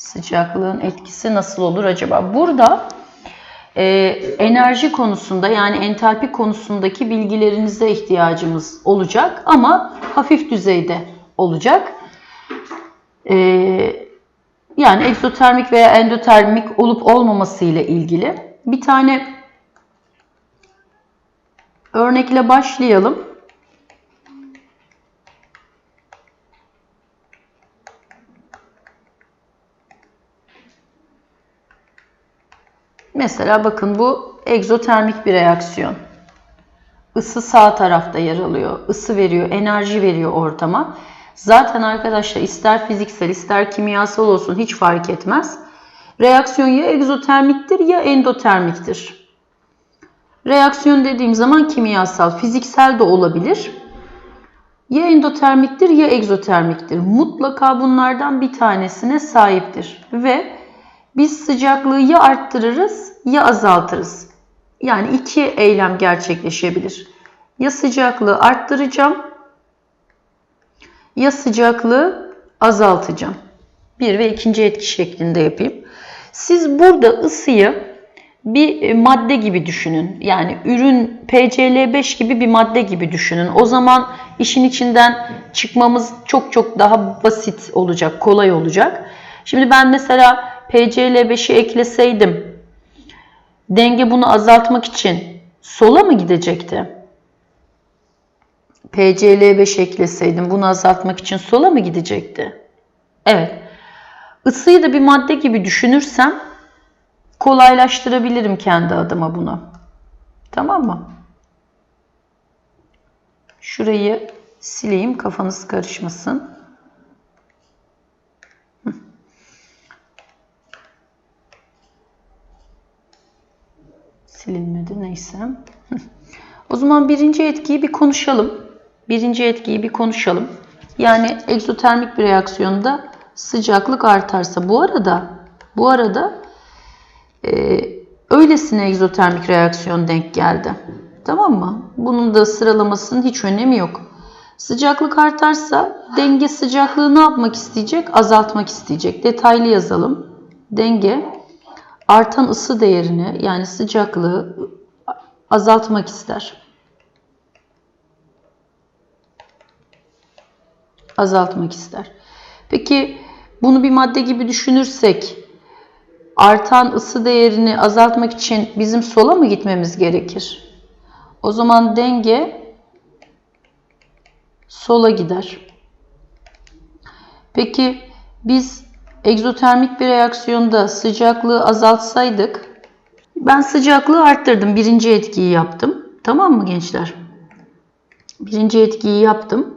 Sıcaklığın etkisi nasıl olur acaba? Burada e, enerji konusunda yani entalpi konusundaki bilgilerinize ihtiyacımız olacak ama hafif düzeyde olacak. E, yani egzotermik veya endotermik olup olmaması ile ilgili bir tane örnekle başlayalım. Mesela bakın bu egzotermik bir reaksiyon. Isı sağ tarafta yer alıyor. Isı veriyor, enerji veriyor ortama. Zaten arkadaşlar ister fiziksel ister kimyasal olsun hiç fark etmez. Reaksiyon ya egzotermiktir ya endotermiktir. Reaksiyon dediğim zaman kimyasal, fiziksel de olabilir. Ya endotermiktir ya egzotermiktir. Mutlaka bunlardan bir tanesine sahiptir. Ve biz sıcaklığı ya arttırırız ya azaltırız. Yani iki eylem gerçekleşebilir. Ya sıcaklığı arttıracağım ya sıcaklığı azaltacağım. Bir ve ikinci etki şeklinde yapayım. Siz burada ısıyı bir madde gibi düşünün. Yani ürün PCl5 gibi bir madde gibi düşünün. O zaman işin içinden çıkmamız çok çok daha basit olacak, kolay olacak. Şimdi ben mesela PCl5'i ekleseydim denge bunu azaltmak için sola mı gidecekti? PCl5 ekleseydim bunu azaltmak için sola mı gidecekti? Evet. Isıyı da bir madde gibi düşünürsem kolaylaştırabilirim kendi adıma bunu. Tamam mı? Şurayı sileyim kafanız karışmasın. Silinmedi neyse. o zaman birinci etkiyi bir konuşalım. Birinci etkiyi bir konuşalım. Yani egzotermik bir reaksiyonda sıcaklık artarsa bu arada bu arada e, öylesine egzotermik reaksiyon denk geldi. Tamam mı? Bunun da sıralamasının hiç önemi yok. Sıcaklık artarsa denge sıcaklığı ne yapmak isteyecek? Azaltmak isteyecek. Detaylı yazalım. Denge artan ısı değerini yani sıcaklığı azaltmak ister. Azaltmak ister. Peki bunu bir madde gibi düşünürsek artan ısı değerini azaltmak için bizim sola mı gitmemiz gerekir? O zaman denge sola gider. Peki biz egzotermik bir reaksiyonda sıcaklığı azaltsaydık ben sıcaklığı arttırdım. Birinci etkiyi yaptım. Tamam mı gençler? Birinci etkiyi yaptım.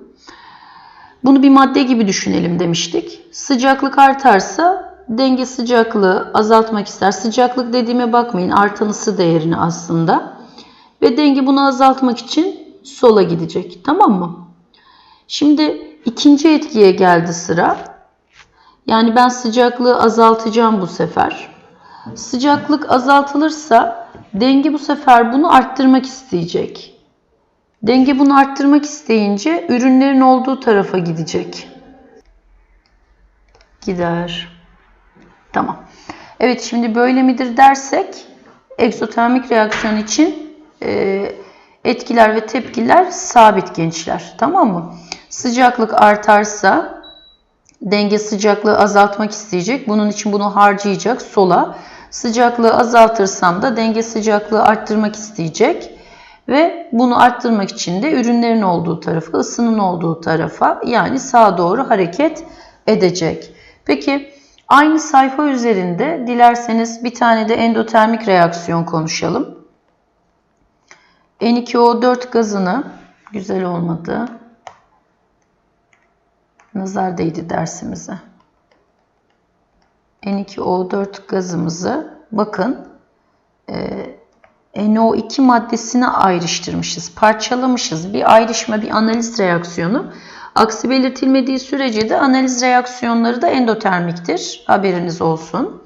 Bunu bir madde gibi düşünelim demiştik. Sıcaklık artarsa denge sıcaklığı azaltmak ister. Sıcaklık dediğime bakmayın. Artan ısı değerini aslında. Ve denge bunu azaltmak için sola gidecek. Tamam mı? Şimdi ikinci etkiye geldi sıra. Yani ben sıcaklığı azaltacağım bu sefer. Sıcaklık azaltılırsa denge bu sefer bunu arttırmak isteyecek. Denge bunu arttırmak isteyince ürünlerin olduğu tarafa gidecek. Gider. Tamam. Evet şimdi böyle midir dersek egzotermik reaksiyon için e, etkiler ve tepkiler sabit gençler. Tamam mı? Sıcaklık artarsa denge sıcaklığı azaltmak isteyecek. Bunun için bunu harcayacak sola. Sıcaklığı azaltırsam da denge sıcaklığı arttırmak isteyecek. Ve bunu arttırmak için de ürünlerin olduğu tarafa, ısının olduğu tarafa yani sağa doğru hareket edecek. Peki aynı sayfa üzerinde dilerseniz bir tane de endotermik reaksiyon konuşalım. N2O4 gazını güzel olmadı. Nazar değdi dersimize. N2O4 gazımızı bakın e, NO2 maddesine ayrıştırmışız, parçalamışız. Bir ayrışma, bir analiz reaksiyonu. Aksi belirtilmediği sürece de analiz reaksiyonları da endotermiktir. Haberiniz olsun.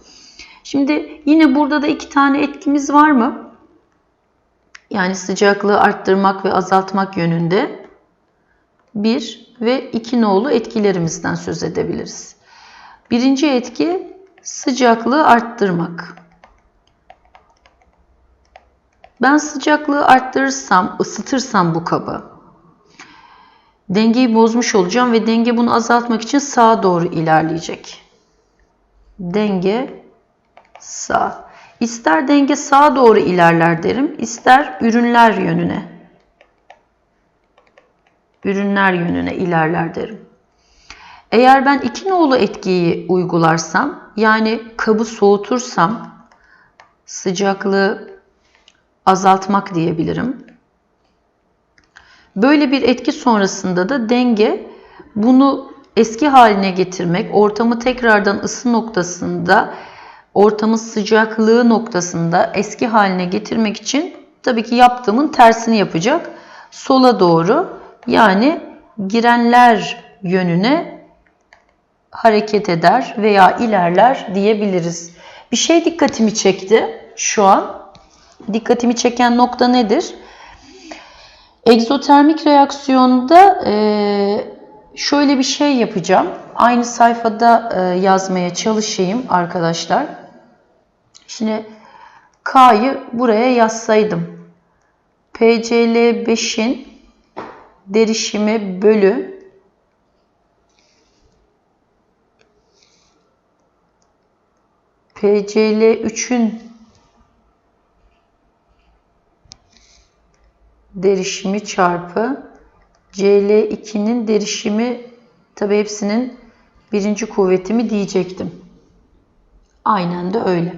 Şimdi yine burada da iki tane etkimiz var mı? Yani sıcaklığı arttırmak ve azaltmak yönünde. Bir ve iki nolu etkilerimizden söz edebiliriz. Birinci etki sıcaklığı arttırmak. Ben sıcaklığı arttırırsam, ısıtırsam bu kabı dengeyi bozmuş olacağım ve denge bunu azaltmak için sağa doğru ilerleyecek. Denge sağ. İster denge sağa doğru ilerler derim, ister ürünler yönüne. Ürünler yönüne ilerler derim. Eğer ben iki nolu etkiyi uygularsam, yani kabı soğutursam, sıcaklığı azaltmak diyebilirim. Böyle bir etki sonrasında da denge bunu eski haline getirmek, ortamı tekrardan ısı noktasında, ortamın sıcaklığı noktasında eski haline getirmek için tabii ki yaptığımın tersini yapacak. Sola doğru yani girenler yönüne hareket eder veya ilerler diyebiliriz. Bir şey dikkatimi çekti şu an. Dikkatimi çeken nokta nedir? Egzotermik reaksiyonda e, şöyle bir şey yapacağım. Aynı sayfada e, yazmaya çalışayım arkadaşlar. Şimdi K'yı buraya yazsaydım. PCl 5'in derişimi bölü PCl 3'ün derişimi çarpı CL2'nin derişimi tabi hepsinin birinci kuvveti mi diyecektim. Aynen de öyle.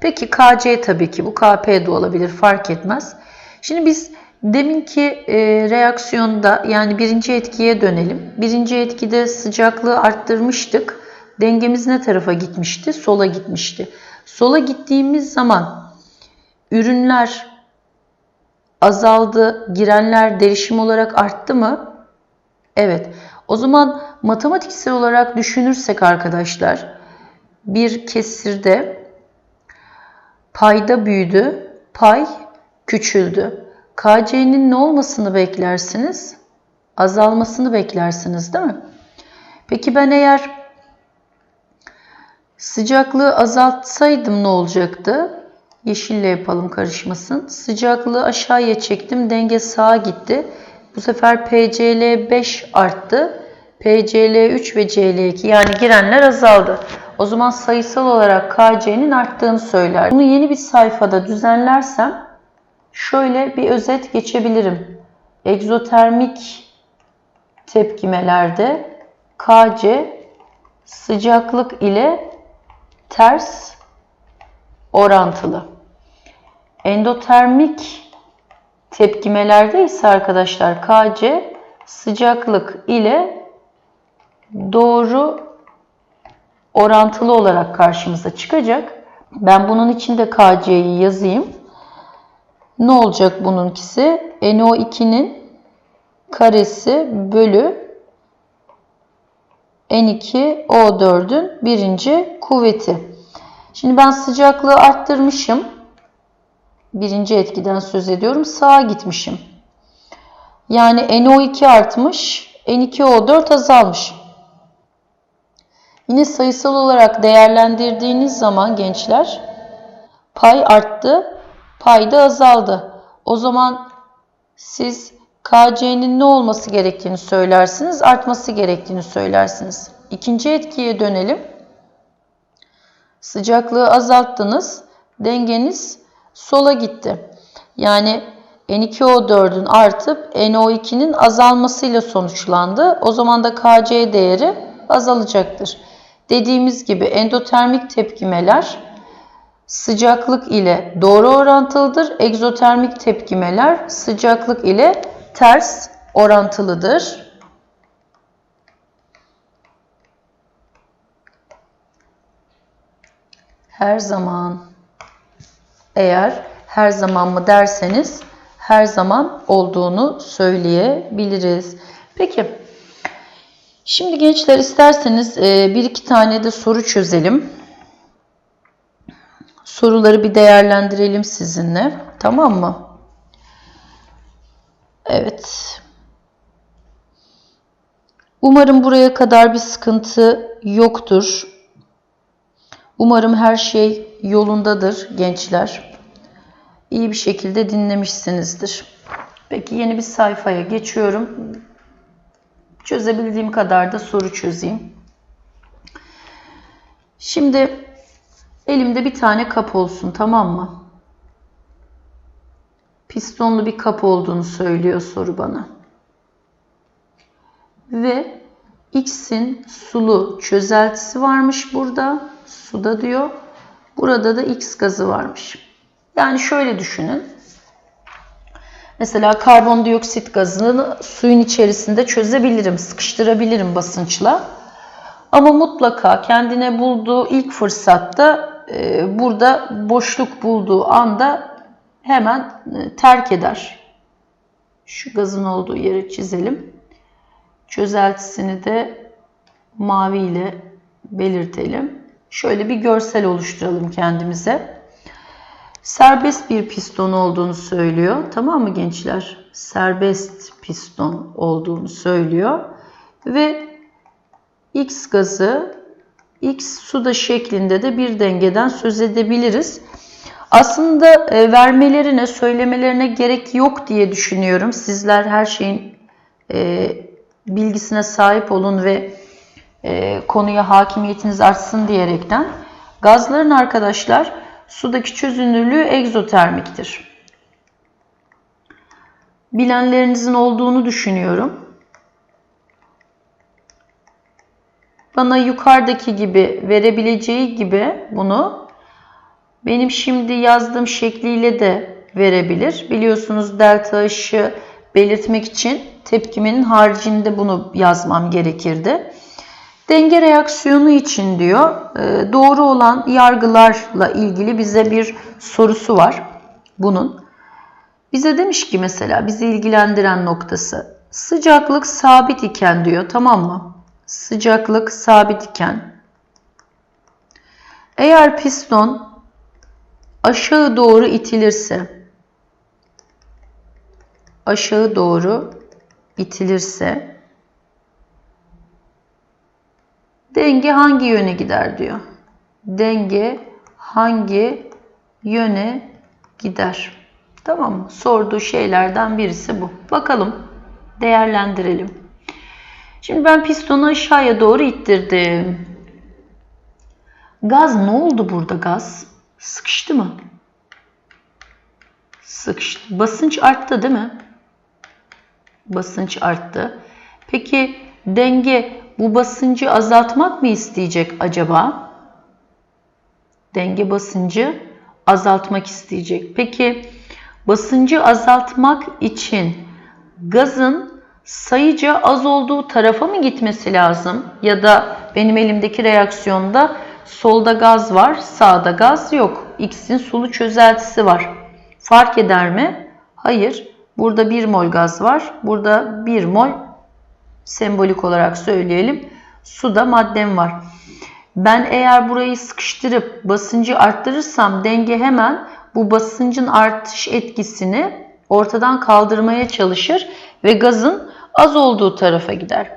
Peki KC tabii ki bu KP de olabilir fark etmez. Şimdi biz deminki e, reaksiyonda yani birinci etkiye dönelim. Birinci etkide sıcaklığı arttırmıştık. Dengemiz ne tarafa gitmişti? Sola gitmişti. Sola gittiğimiz zaman ürünler azaldı, girenler derişim olarak arttı mı? Evet. O zaman matematiksel olarak düşünürsek arkadaşlar bir kesirde payda büyüdü, pay küçüldü. KC'nin ne olmasını beklersiniz? Azalmasını beklersiniz değil mi? Peki ben eğer sıcaklığı azaltsaydım ne olacaktı? Yeşille yapalım karışmasın. Sıcaklığı aşağıya çektim. Denge sağa gitti. Bu sefer PCl 5 arttı. PCl 3 ve Cl2 yani girenler azaldı. O zaman sayısal olarak KC'nin arttığını söyler. Bunu yeni bir sayfada düzenlersem şöyle bir özet geçebilirim. Egzotermik tepkimelerde KC sıcaklık ile ters orantılı. Endotermik tepkimelerde ise arkadaşlar Kc sıcaklık ile doğru orantılı olarak karşımıza çıkacak. Ben bunun için de Kc'yi yazayım. Ne olacak bununkisi? NO2'nin karesi bölü N2O4'ün birinci kuvveti. Şimdi ben sıcaklığı arttırmışım. Birinci etkiden söz ediyorum. Sağa gitmişim. Yani NO2 artmış, N2O4 azalmış. Yine sayısal olarak değerlendirdiğiniz zaman gençler pay arttı, pay da azaldı. O zaman siz KC'nin ne olması gerektiğini söylersiniz, artması gerektiğini söylersiniz. İkinci etkiye dönelim. Sıcaklığı azalttınız. Dengeniz sola gitti. Yani N2O4'ün artıp NO2'nin azalmasıyla sonuçlandı. O zaman da Kc değeri azalacaktır. Dediğimiz gibi endotermik tepkimeler sıcaklık ile doğru orantılıdır. Egzotermik tepkimeler sıcaklık ile ters orantılıdır. her zaman eğer her zaman mı derseniz her zaman olduğunu söyleyebiliriz. Peki şimdi gençler isterseniz e, bir iki tane de soru çözelim. Soruları bir değerlendirelim sizinle. Tamam mı? Evet. Umarım buraya kadar bir sıkıntı yoktur. Umarım her şey yolundadır gençler. İyi bir şekilde dinlemişsinizdir. Peki yeni bir sayfaya geçiyorum. Çözebildiğim kadar da soru çözeyim. Şimdi elimde bir tane kap olsun tamam mı? Pistonlu bir kap olduğunu söylüyor soru bana. Ve X'in sulu çözeltisi varmış burada. Suda diyor. Burada da X gazı varmış. Yani şöyle düşünün. Mesela karbondioksit gazını suyun içerisinde çözebilirim, sıkıştırabilirim basınçla. Ama mutlaka kendine bulduğu ilk fırsatta e, burada boşluk bulduğu anda hemen e, terk eder. Şu gazın olduğu yeri çizelim. Çözeltisini de mavi ile belirtelim. Şöyle bir görsel oluşturalım kendimize. Serbest bir piston olduğunu söylüyor. Tamam mı gençler? Serbest piston olduğunu söylüyor. Ve X gazı X suda şeklinde de bir dengeden söz edebiliriz. Aslında e, vermelerine, söylemelerine gerek yok diye düşünüyorum. Sizler her şeyin e, bilgisine sahip olun ve e, konuya hakimiyetiniz artsın diyerekten. Gazların arkadaşlar sudaki çözünürlüğü egzotermiktir. Bilenlerinizin olduğunu düşünüyorum. Bana yukarıdaki gibi verebileceği gibi bunu benim şimdi yazdığım şekliyle de verebilir. Biliyorsunuz delta ışığı belirtmek için tepkimenin haricinde bunu yazmam gerekirdi. Denge reaksiyonu için diyor e, doğru olan yargılarla ilgili bize bir sorusu var bunun. Bize demiş ki mesela bizi ilgilendiren noktası sıcaklık sabit iken diyor tamam mı? Sıcaklık sabit iken eğer piston aşağı doğru itilirse aşağı doğru itilirse denge hangi yöne gider diyor. Denge hangi yöne gider? Tamam mı? Sorduğu şeylerden birisi bu. Bakalım, değerlendirelim. Şimdi ben pistonu aşağıya doğru ittirdim. Gaz ne oldu burada gaz? Sıkıştı mı? Sıkıştı. Basınç arttı değil mi? Basınç arttı. Peki denge bu basıncı azaltmak mı isteyecek acaba? Denge basıncı azaltmak isteyecek. Peki basıncı azaltmak için gazın sayıca az olduğu tarafa mı gitmesi lazım? Ya da benim elimdeki reaksiyonda solda gaz var, sağda gaz yok. X'in sulu çözeltisi var. Fark eder mi? Hayır. Burada 1 mol gaz var. Burada 1 mol sembolik olarak söyleyelim. Suda maddem var. Ben eğer burayı sıkıştırıp basıncı arttırırsam denge hemen bu basıncın artış etkisini ortadan kaldırmaya çalışır ve gazın az olduğu tarafa gider.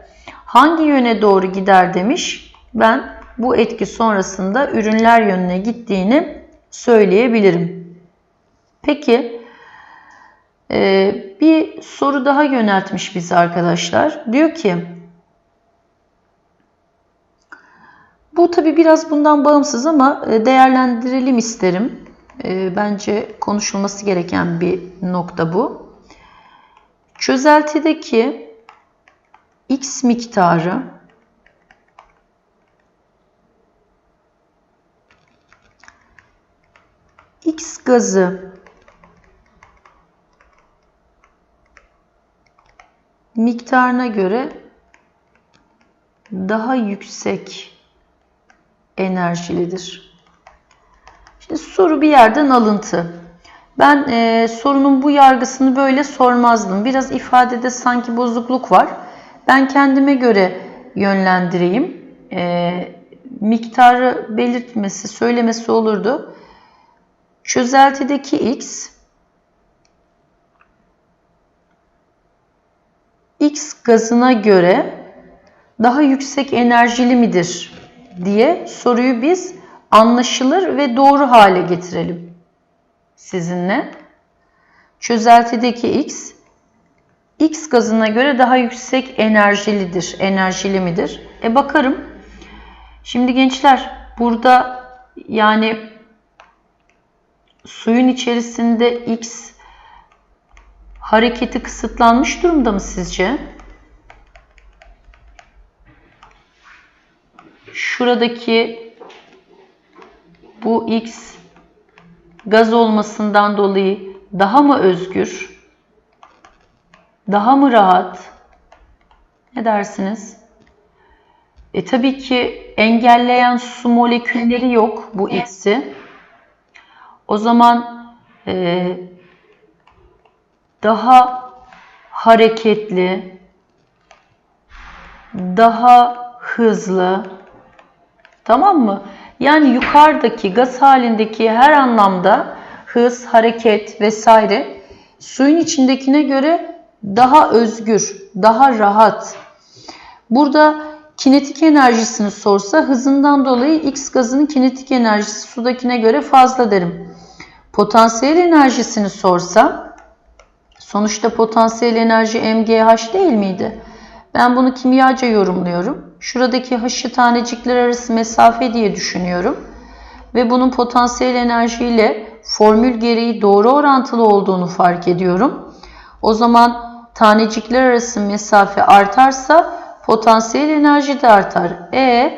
Hangi yöne doğru gider demiş. Ben bu etki sonrasında ürünler yönüne gittiğini söyleyebilirim. Peki e, bir soru daha yöneltmiş bize arkadaşlar. Diyor ki bu tabi biraz bundan bağımsız ama e, değerlendirelim isterim. E, bence konuşulması gereken bir nokta bu. Çözeltideki x miktarı X gazı miktarına göre daha yüksek enerjilidir. Şimdi soru bir yerden alıntı. Ben e, sorunun bu yargısını böyle sormazdım. Biraz ifadede sanki bozukluk var. Ben kendime göre yönlendireyim. E, miktarı belirtmesi, söylemesi olurdu. Çözeltideki x X gazına göre daha yüksek enerjili midir diye soruyu biz anlaşılır ve doğru hale getirelim sizinle. Çözeltideki X, X gazına göre daha yüksek enerjilidir, enerjili midir? E bakarım. Şimdi gençler burada yani suyun içerisinde X hareketi kısıtlanmış durumda mı sizce? Şuradaki bu X gaz olmasından dolayı daha mı özgür? Daha mı rahat? Ne dersiniz? E tabii ki engelleyen su molekülleri yok bu X'i. O zaman e, daha hareketli, daha hızlı, tamam mı? Yani yukarıdaki gaz halindeki her anlamda hız, hareket vesaire suyun içindekine göre daha özgür, daha rahat. Burada kinetik enerjisini sorsa hızından dolayı X gazının kinetik enerjisi sudakine göre fazla derim. Potansiyel enerjisini sorsa sonuçta potansiyel enerji MGH değil miydi? Ben bunu kimyaca yorumluyorum. Şuradaki h'ı tanecikler arası mesafe diye düşünüyorum. Ve bunun potansiyel enerjiyle formül gereği doğru orantılı olduğunu fark ediyorum. O zaman tanecikler arası mesafe artarsa potansiyel enerji de artar. E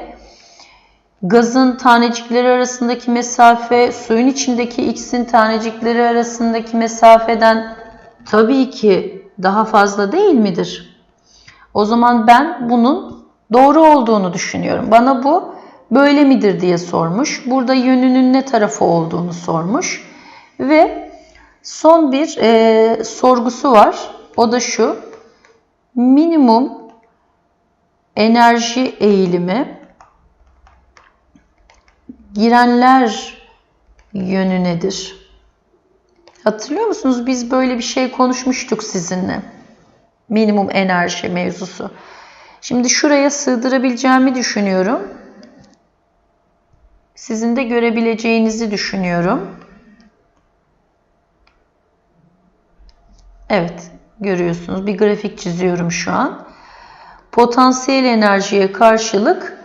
gazın tanecikleri arasındaki mesafe suyun içindeki x'in tanecikleri arasındaki mesafeden tabii ki daha fazla değil midir? O zaman ben bunun doğru olduğunu düşünüyorum. Bana bu böyle midir diye sormuş. Burada yönünün ne tarafı olduğunu sormuş. Ve son bir e, sorgusu var. O da şu. Minimum enerji eğilimi girenler yönü nedir? Hatırlıyor musunuz? Biz böyle bir şey konuşmuştuk sizinle. Minimum enerji mevzusu. Şimdi şuraya sığdırabileceğimi düşünüyorum. Sizin de görebileceğinizi düşünüyorum. Evet, görüyorsunuz. Bir grafik çiziyorum şu an. Potansiyel enerjiye karşılık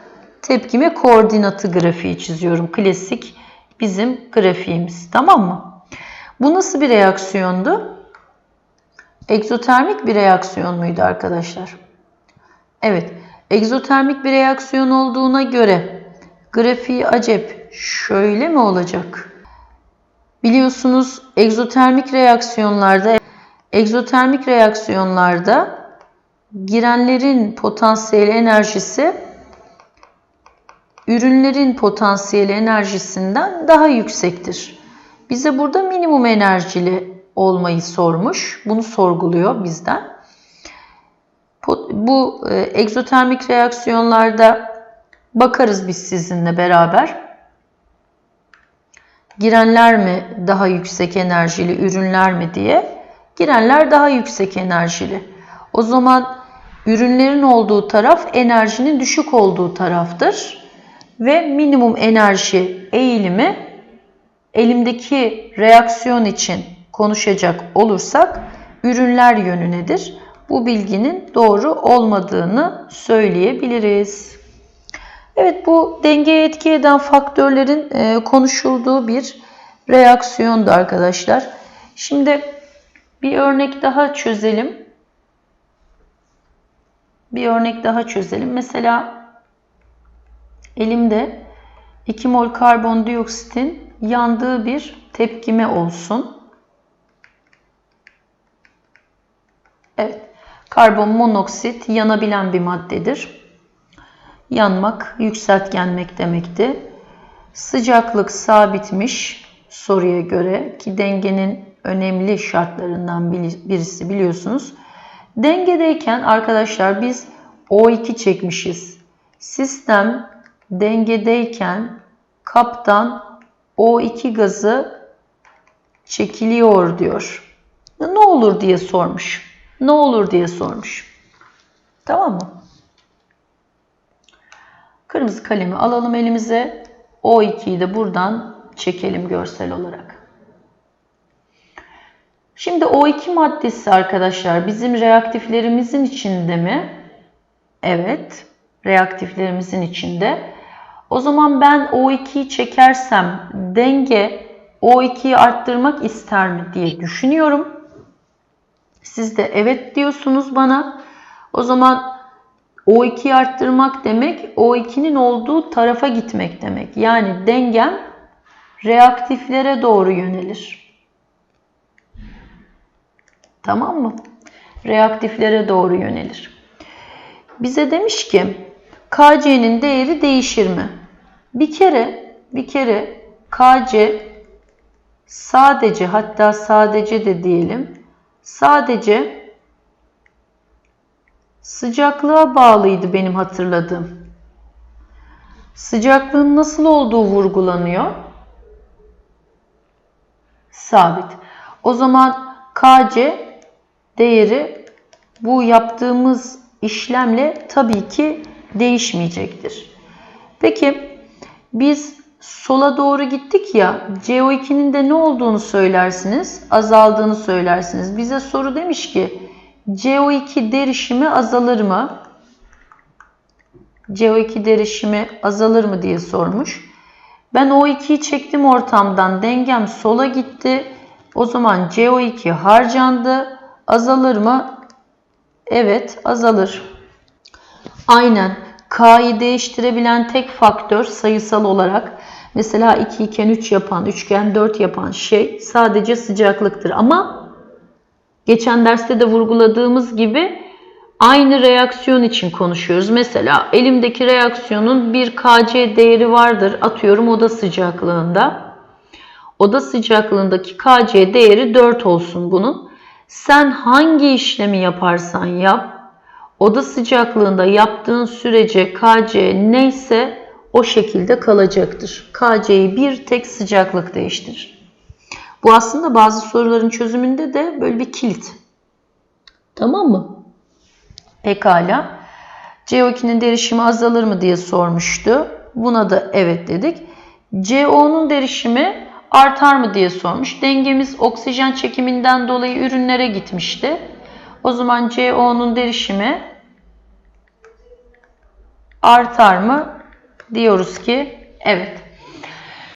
tepkime koordinatı grafiği çiziyorum. Klasik bizim grafiğimiz. Tamam mı? Bu nasıl bir reaksiyondu? Egzotermik bir reaksiyon muydu arkadaşlar? Evet. Egzotermik bir reaksiyon olduğuna göre grafiği acep şöyle mi olacak? Biliyorsunuz egzotermik reaksiyonlarda egzotermik reaksiyonlarda girenlerin potansiyel enerjisi ürünlerin potansiyel enerjisinden daha yüksektir. Bize burada minimum enerjili olmayı sormuş. Bunu sorguluyor bizden. Bu e, egzotermik reaksiyonlarda bakarız biz sizinle beraber. Girenler mi daha yüksek enerjili, ürünler mi diye. Girenler daha yüksek enerjili. O zaman ürünlerin olduğu taraf enerjinin düşük olduğu taraftır. Ve minimum enerji eğilimi elimdeki reaksiyon için konuşacak olursak ürünler yönünedir. Bu bilginin doğru olmadığını söyleyebiliriz. Evet bu dengeye etki eden faktörlerin e, konuşulduğu bir reaksiyondu arkadaşlar. Şimdi bir örnek daha çözelim. Bir örnek daha çözelim. Mesela elimde 2 mol karbondioksitin yandığı bir tepkime olsun. Evet. Karbon monoksit yanabilen bir maddedir. Yanmak, yükseltgenmek demekti. Sıcaklık sabitmiş soruya göre ki dengenin önemli şartlarından birisi biliyorsunuz. Dengedeyken arkadaşlar biz O2 çekmişiz. Sistem dengedeyken kaptan O2 gazı çekiliyor diyor. Ne olur diye sormuş. Ne olur diye sormuş. Tamam mı? Kırmızı kalemi alalım elimize. O2'yi de buradan çekelim görsel olarak. Şimdi O2 maddesi arkadaşlar bizim reaktiflerimizin içinde mi? Evet, reaktiflerimizin içinde. O zaman ben O2'yi çekersem denge O2'yi arttırmak ister mi diye düşünüyorum. Siz de evet diyorsunuz bana. O zaman O2'yi arttırmak demek O2'nin olduğu tarafa gitmek demek. Yani dengem reaktiflere doğru yönelir. Tamam mı? Reaktiflere doğru yönelir. Bize demiş ki KC'nin değeri değişir mi? Bir kere bir kere KC sadece hatta sadece de diyelim sadece sıcaklığa bağlıydı benim hatırladığım. Sıcaklığın nasıl olduğu vurgulanıyor. Sabit. O zaman KC değeri bu yaptığımız işlemle tabii ki değişmeyecektir. Peki biz sola doğru gittik ya CO2'nin de ne olduğunu söylersiniz? Azaldığını söylersiniz. Bize soru demiş ki CO2 derişimi azalır mı? CO2 derişimi azalır mı diye sormuş. Ben O2'yi çektim ortamdan. Dengem sola gitti. O zaman CO2 harcandı. Azalır mı? Evet azalır. Aynen. K'yı değiştirebilen tek faktör sayısal olarak mesela 2 iken 3 yapan, üçgen 4 yapan şey sadece sıcaklıktır. Ama geçen derste de vurguladığımız gibi aynı reaksiyon için konuşuyoruz. Mesela elimdeki reaksiyonun bir Kc değeri vardır. Atıyorum oda sıcaklığında. Oda sıcaklığındaki Kc değeri 4 olsun bunun. Sen hangi işlemi yaparsan yap, oda sıcaklığında yaptığın sürece Kc neyse o şekilde kalacaktır. Kc'yi bir tek sıcaklık değiştirir. Bu aslında bazı soruların çözümünde de böyle bir kilit. Tamam mı? Pekala. CO2'nin derişimi azalır mı diye sormuştu. Buna da evet dedik. CO''nun derişimi artar mı diye sormuş. Dengemiz oksijen çekiminden dolayı ürünlere gitmişti. O zaman CO''nun derişimi artar mı? Diyoruz ki evet.